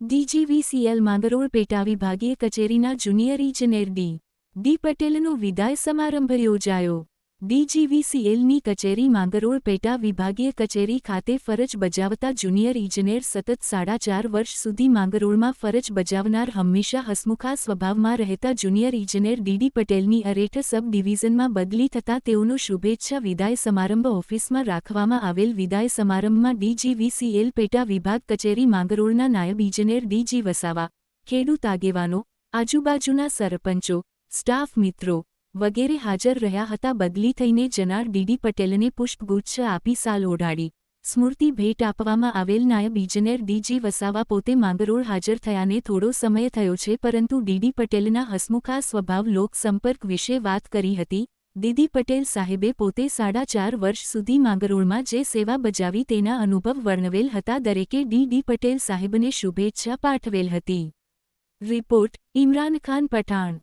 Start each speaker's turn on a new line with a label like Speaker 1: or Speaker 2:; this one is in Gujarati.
Speaker 1: ડીજીવીસીએલ માંગરોળ પેટા વિભાગીય કચેરીના જુનિયર ઇજનેર ડી. ડી. પટેલનો વિદાય સમારંભ યોજાયો. ડીજીવીસીએલની કચેરી માંગરોળ પેટા વિભાગીય કચેરી ખાતે ફરજ બજાવતા જુનિયર ઇજનેર સતત સાડા ચાર વર્ષ સુધી માંગરોળમાં ફરજ બજાવનાર હંમેશા હસમુખા સ્વભાવમાં રહેતા જુનિયર ઇજનેર ડીડી પટેલની અરેઠ સબ ડિવિઝનમાં બદલી થતાં તેઓનો શુભેચ્છા વિદાય સમારંભ ઓફિસમાં રાખવામાં આવેલ વિદાય સમારંભમાં ડીજીવીસીએલ પેટા વિભાગ કચેરી માંગરોળના નાયબ ઇજનેર ડીજી વસાવા, ખેડૂત આગેવાનો, આજુબાજુના સરપંચો, સ્ટાફ મિત્રો વગેરે હાજર રહ્યા હતા. બદલી થઈને જનાર ડીડી પટેલને પુષ્પગુચ્છ આપી સાલ ઓઢાડી. સ્મૃતિ ભેટ આપવામાં આવેલ નાયબ ઇજનેર ડીજી વસાવા પોતે માંગરોળ હાજર થયાને થોડો સમય થયો છે, પરંતુ ડીડી પટેલના હસમુખા સ્વભાવ લોકસંપર્ક વિશે વાત કરી હતી. દીદી પટેલ સાહેબે પોતે સાડા ચાર વર્ષ સુધી માંગરોળમાં જે સેવા બજાવી તેના અનુભવ વર્ણવેલ હતા. દરેકે ડીડી પટેલ સાહેબને શુભેચ્છા પાઠવેલ હતી. રિપોર્ટ, ઇમરાન ખાન પઠાણ.